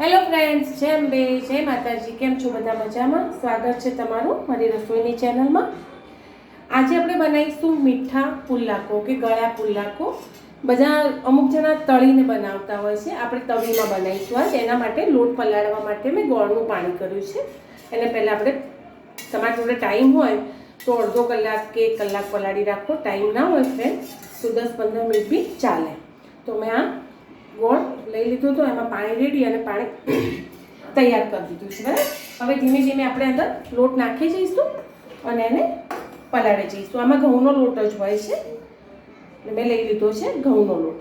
Hello friends જેમ બે જય માતાજી. કેમ છો બધા મજામાં? સ્વાગત છે તમારું મારી રસોઈની ચેનલમાં આજે આપણે બનાવીશું મીઠા પુલ્લાકો કે ગળા પુલ્લાકો. બધા અમુક જણા તળીને બનાવતા હોય છે. આપણે તવીમાં બનાવીશું આજ. એના માટે લોટ પલાળવા માટે મેં ગોળનું પાણી કર્યું છે. એને પહેલાં આપણે તમારી જોડે ટાઈમ હોય તો અડધો કલાક કે એક કલાક પલાળી રાખો. ટાઈમ ના હોય ફ્રેન્ડ તો દસ પંદર મિનિટ બી ચાલે. તો મેં આ ગોળ લઈ લીધું હતું, એમાં પાણી રેડી અને પાણી તૈયાર કરી દીધું છે, બરાબર? હવે ધીમે ધીમે આપણે અંદર લોટ નાખી જઈશું અને એને પલાળી જઈશું. આમાં ઘઉંનો લોટ જ હોય છે. મેં લઈ લીધો છે ઘઉંનો લોટ.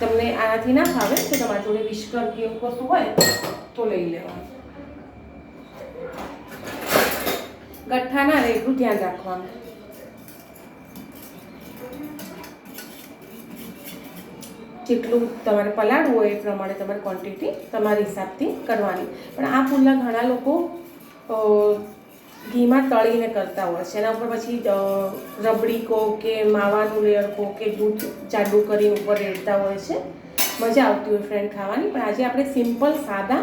તમને આનાથી ના ફાવે તો તમારા જોડે વિશ્કર કે એવું કશું હોય તો લઈ લેવાનું. ગઠ્ઠા ના રહે એટલું ધ્યાન રાખવાનું. જેટલું તમારે પલાળવું હોય એ પ્રમાણે તમારે ક્વોન્ટિટી તમારા હિસાબથી કરવાની. પણ આ પુલ્લા ઘણા લોકો ઘીમાં તળીને કરતા હોય છે. એના ઉપર પછી રબડી કહો કે માવાનું લેયર કહો કે દૂધ જાડું કરીને ઉપર રેડતા હોય છે. મજા આવતી હોય ફ્રેન્ડ ખાવાની. પણ આજે આપણે સિમ્પલ સાદા,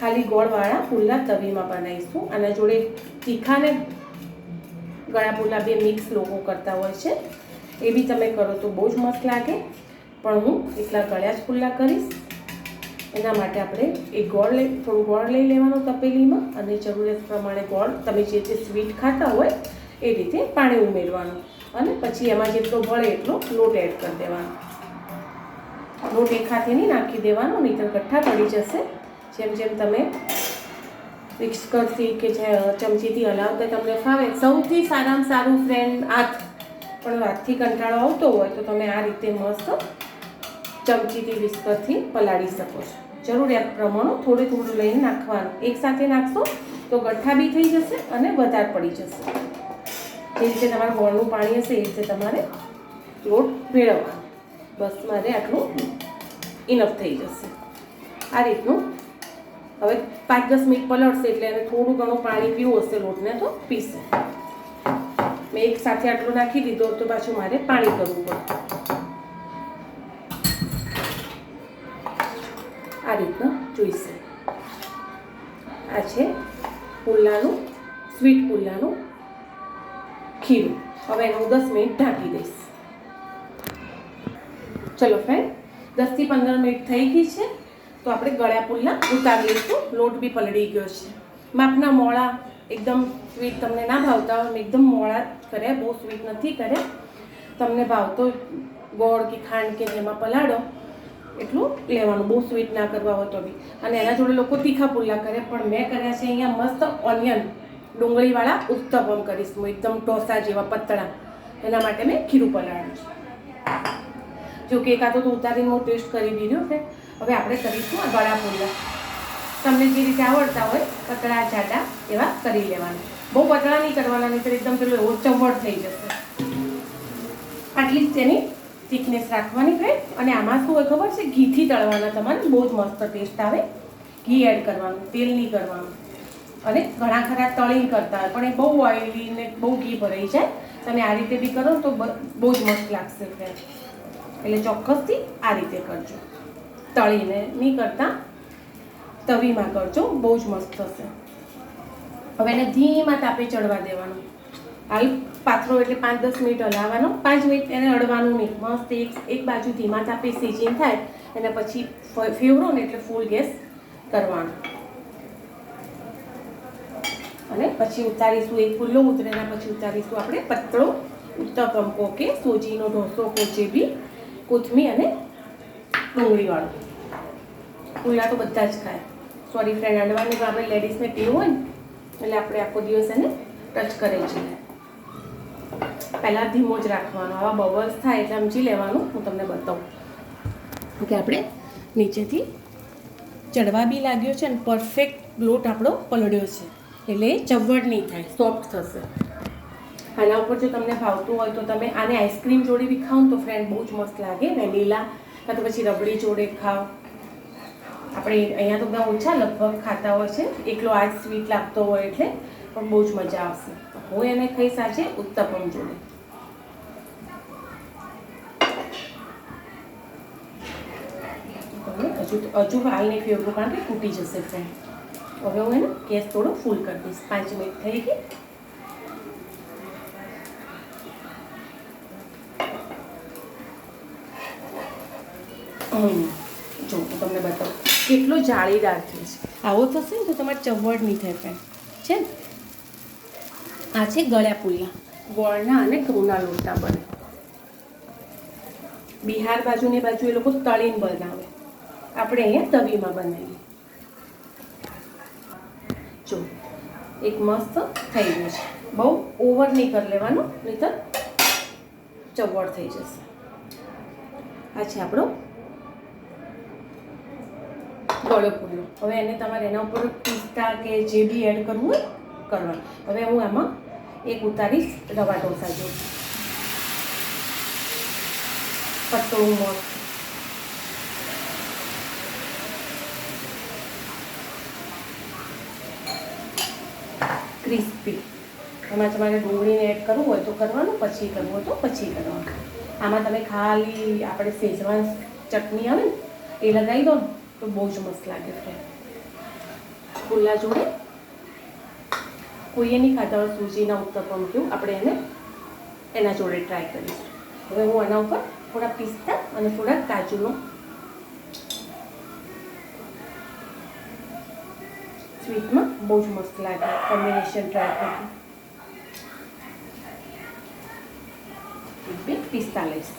ખાલી ગોળવાળા પુલ્લા તવીમાં બનાવીશું. આના જોડે તીખા ને ગળા પુલ્લા બે મિક્સ લોકો કરતા હોય છે. એ બી તમે કરો તો બહુ જ મસ્ત લાગે. પણ હું એકલા ગળ્યા જ ખુલ્લા કરીશ. એના માટે આપણે એ ગોળ લઈ, થોડું ગોળ લઈ લેવાનું તપેલીમાં અને જરૂરિયાત પ્રમાણે ગોળ તમે જે જે સ્વીટ ખાતા હોય એ રીતે પાણી ઉમેરવાનું. અને પછી એમાં જેટલો ભળે એટલો લોટ એડ કરી દેવાનો. લોટ એક હાથે નહીં નાખી દેવાનો, નહીંતર ગઠ્ઠા પડી જશે. જેમ જેમ તમે મિક્સ કરતી કે ચમચીથી હલાવતા તમને ફાવે, સૌથી સારામાં સારું ફ્રેન્ડ હાથ. પણ હાથથી કંટાળો આવતો હોય તો તમે આ રીતે મસ્ત ચમચીથી વિસ્કરથી પલાળી શકો છો. જરૂરિયાત પ્રમાણે થોડું થોડું લઈને નાખવાનું. એકસાથે નાખશો તો ગઠ્ઠા બી થઈ જશે અને વધારે પડી જશે. જે રીતે તમારે ગોળનું પાણી હશે એ રીતે તમારે લોટ મેળવવાનો. બસ મારે આટલું ઇનફ થઈ જશે. આ રીતનું. હવે પાંચ દસ મિનિટ પલળશે એટલે એને થોડું ઘણું પાણી પીવું હશે લોટને તો પીશે. મેં એક સાથે આટલું નાખી દીધો, તો પાછું મારે પાણી કરવું પડે આ રીતના જોઈશે. આ છે પુલ્લાનું, સ્વીટ પુલ્લાનું ખીરું. હવે એને હું દસ મિનિટ ઢાંકી દઈશ. ચલો ફ્રેન્ડ દસથી પંદર મિનિટ થઈ ગઈ છે, તો આપણે ગળ્યા પુલ્લા ઉતારી લઈશું લોટ બી પલળી ગયો છે. માપના મોળા એકદમ સ્વીટ તમને ના ભાવતા હોય એકદમ મોળા કર્યા, બહુ સ્વીટ નથી કર્યા. તમને ભાવતો ગોળ કે ખાંડ કે જેમાં પલાળો એટલું લેવાનું, બહુ સ્વીટ ના કરવા હોય બી. અને એના જોડે લોકો તીખા પુલ્લા કરે, પણ મેં કર્યા છે અહીંયા મસ્ત ઓનિયન ડુંગળીવાળા ઉત્તપમ કરીશ હું, એકદમ ઢોસા જેવા પતળા. એના માટે મેં ખીરું પલાળ્યું છે. જો કે એકાદો તો ઉતારીને હું ટેસ્ટ કરી દીધો છે. હવે આપણે કરીશું આ ગળા પુલ્લા તમને જે રીતે આવડતા હોય, પતળા, જાડા એવા કરી લેવાના. બહુ પતળા નહીં કરવાના, નહીં એકદમ પેલું એવો ચવડ થઈ જશે. આટલી જ તેની થિકનેસ રાખવાની ફ્રેન્ડ અને આમાં શું હોય ખબર છે? ઘીથી તળવાના તમારે બહુ જ મસ્ત ટેસ્ટ આવે. ઘી એડ કરવાનું, તેલ નહીં કરવાનું. અને ઘણા ખરા તળીને કરતા હોય, પણ એ બહુ ઓઇલી ને બહુ ઘી ભરાઈ જાય. તમે આ રીતે બી કરો તો બહુ જ મસ્ત લાગશે ફ્રેન્ડ એટલે ચોક્કસથી આ રીતે કરજો. તળીને નહીં કરતા, તવીમાં કરજો, બહુ જ મસ્ત થશે. હવે એને ધીમા તાપે ચડવા દેવાનું. હાલ પાથરો એટલે પાંચ દસ મિનિટ હલાવવાનો. પાંચ મિનિટ એને અડવાનું નહીં. મસ્ત એક એક બાજુ ધીમા તાપે સિઝિંગ થાય અને પછી ફેવરો ને એટલે ફૂલ ગેસ કરવાનો. અને પછી ઉતારીશું એક ફૂલ્લો ઉતરે એના પછી ઉતારીશું આપણે પતળો ઉત્તપમ કે સોજીનો ઢોસો કોચેબી કોથમી અને ડુંગળીવાળો. પુલ્લા તો બધા જ ખાય. સોરી ફ્રેન્ડ અડવાની આપણે લેડીઝને પીવું હોય ને, એટલે આપણે આખો દિવસ એને ટચ કરે છે. પહેલાં ધીમો જ રાખવાનો, આવા બબલ્સ થાય એટલે સમજી લેવાનું, હું તમને બતાવું. કે આપણે નીચેથી ચડવા બી લાગ્યો છે અને પરફેક્ટ લોટ આપણો પલળ્યો છે. એટલે ચવડ નહીં થાય, સોફ્ટ થશે. આના ઉપર જો તમને ભાવતું હોય તો તમે આને આઈસ્ક્રીમ જોડે બી ખાઓ તો ફ્રેન્ડ બહુ જ મસ્ત લાગે. વેનીલા, કાં તો પછી રબડી જોડે ખાઓ. આપણે અહીંયા તો બધા ઓછા લગભગ ખાતા હોય છે. એકલો આ સ્વીટ લાગતો હોય એટલે પણ બહુ જ મજા આવશે. હું એને ખાઈશ આજે ઉત્તપમ જોડે. હજુ હજુ હાલ નહીં ફેરવું કારણ કે તૂટી જશે ફ્રેન્ડ હવે હું એને ગેસ થોડો ફૂલ કરી દઈશ. પાંચ મિનિટ થઈ ગઈ. જો, હું તમને બતાવું. કેટલો જાળીદાર છે. આવો થશે ને તો તમારે ચવડ નહીં થાય ફ્રેન્ડ છે ને? આ છે ગળ્યા પુલિયા. ગોળના અને ઘઉંના લોટા બને. બિહાર બાજુની બાજુ એ લોકો તળીને બનાવે. આપણે અહીંયા તવીમાં બનાવીએ. જો, એક મસ્ત થઈ ગયું છે. બહુ ઓવર નહીં કરી લેવાનું, નહીતર ચવડ થઈ જશે. આ છે આપણો ગળો પુલ્લો હવે એને તમારે એના ઉપર પિસ્તા કે જે બી એડ કરવું હોય, કરવાનું. હવે હું આમાં એક ઉતારીશ રવા ઢોસા જો પતળું મસ્ત ક્રિસ્પી. એમાં તમારે ડુંગળીને એડ કરવું હોય તો કરવાનું, પછી કરવું હોય તો પછી કરવાનું. આમાં તમે ખાલી આપણે શેજવાન ચટણી આવે ને, એ લગાવી દો ને, તો બહુ જ મસ્ત લાગે ફ્રેન્ડ ખુલ્લા જોડે કોઈએ નહીં ખાતા હોય સૂજીના ઉત્તપમ કેવું આપણે એને એના જોડે ટ્રાય કરીશું. હવે હું આના ઉપર થોડા પિસ્તા અને થોડા કાજુનો સ્વીટમાં બહુ જ મસ્ત લાગે કોમ્બિનેશન ટ્રાય એક બે પિસ્તા લઈશ.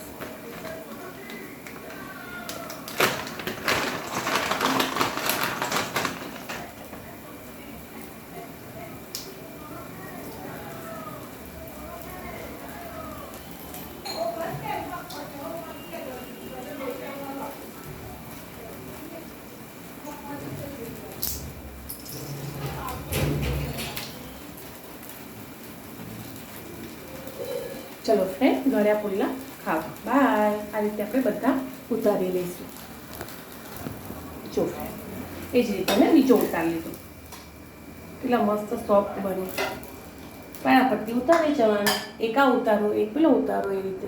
ચલો ફ્રેન્ડ ગળ્યા પુલ્લા ખાવા. બાય આ રીતે આપણે બધા ઉતારી લઈશું. જો ફ્રેન્ડ એ જ રીતે મેં બીજો ઉતારી લીધો. કેટલા મસ્ત સોફ્ટ બને. પાયા પટ્ટી ઉતારી જવાનું. એકા ઉતારો, એક પેલો ઉતારો એ રીતે.